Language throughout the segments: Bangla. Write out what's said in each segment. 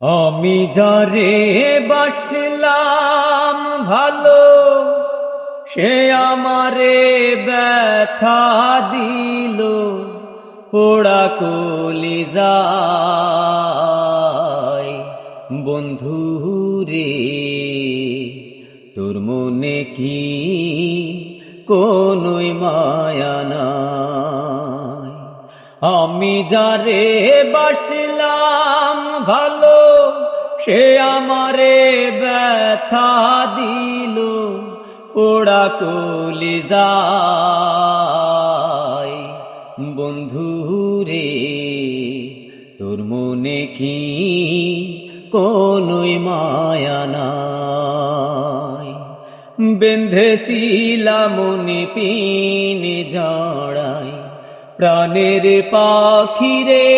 আমি যারে বাসলাম ভালো, সে আমারে ব্যথা দিল, পোড়া কলি যায় বন্ধু রে, তোর মনে কি কোনই মায়া নাই? আমি যারে বাসলাম ভালো, সে আমারে ব্যথা দিল ওড়া কলি যায়। বন্ধু রে, তোর মনে কি কোনই মায়া নাই? বেঁধেছিলাম পিনে জড়াই প্রাণের পাখি রে।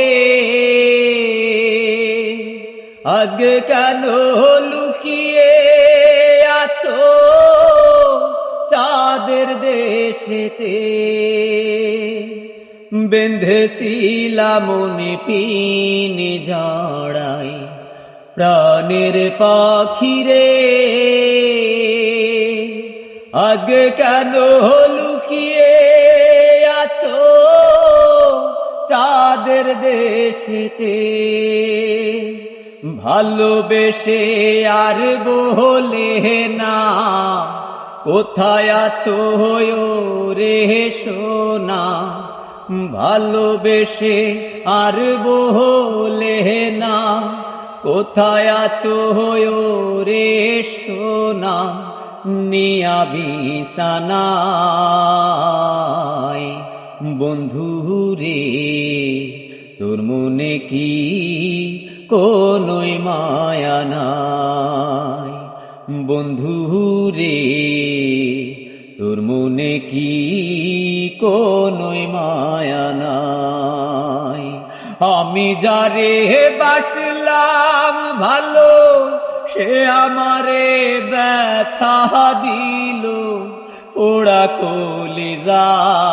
আজকে কেন লুকিয়ে আছো চাঁদের দেশেতে? বেঁধেছিলাম মনে পিনে জড়াই প্রাণের পাখি রে। আজকে কেন চাঁদের দেশেতে। ভালোবেসে আর বলে না। কোথায় আছো রে সোনা। ভালোবেসে আর বলে না। কোথায় আছো রে সোনা। নিয়া বিছানায়। বন্ধু রে, তোর মনে কি কোনই মায়া নাই? বন্ধু রে, তোর মনে কি কোনই মায়া নাই? আমি যারে বাসলাম ভালো, সে আমারে ব্যথা দিল। ওরা কলি যায়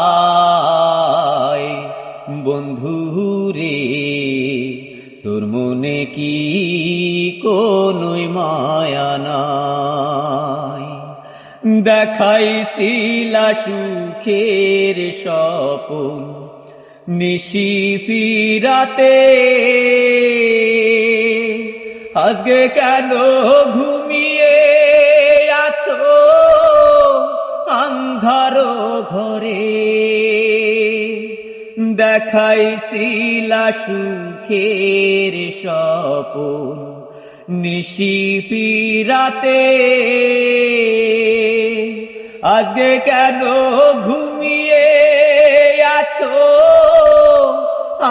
কি কোনই মায়া নাই। দেখাইছিলা সুখের স্বপন নিশি ফিরাতে। আজকে কেন ঘুমিয়ে আছো? আন্ধার ঘরে দেখাইছিলা সুখের স্বপন নিশি ফিরাতে। আজকে কেন ঘুমিয়ে আছো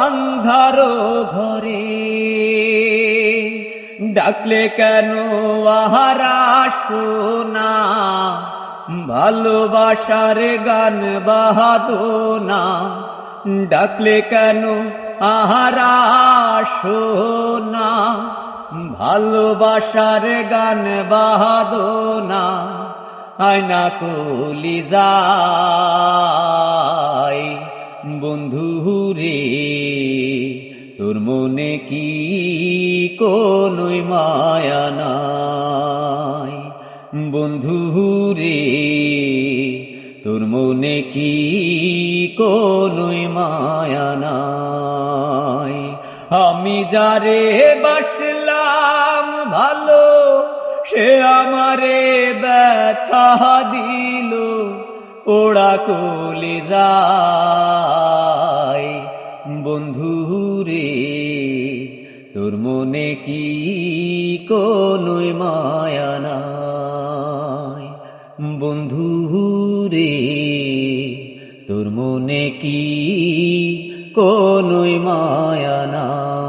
আন্ধার ঘরে? ডাকলে কেন আহারা শোনা ভালোবাসার গান বাহাদো না। ডাকলে কেন? আহারা শোনা, ভালোবাসার গান বাহাদো না আয়না কলি যায়। বন্ধু রে, তোর মনে কি কোনই মায়া নাই? বন্ধু রে মনে কি কোনই মায়া নাই? আমি যারে বাসলাম ভালো, সে আমারে ব্যথা দিল ওড়া কলে যায়। বন্ধু রে, তোর মনে কি কোনই মায়া নাই? বন্ধু রে তোর মনে কি কোনই মায়া নাই?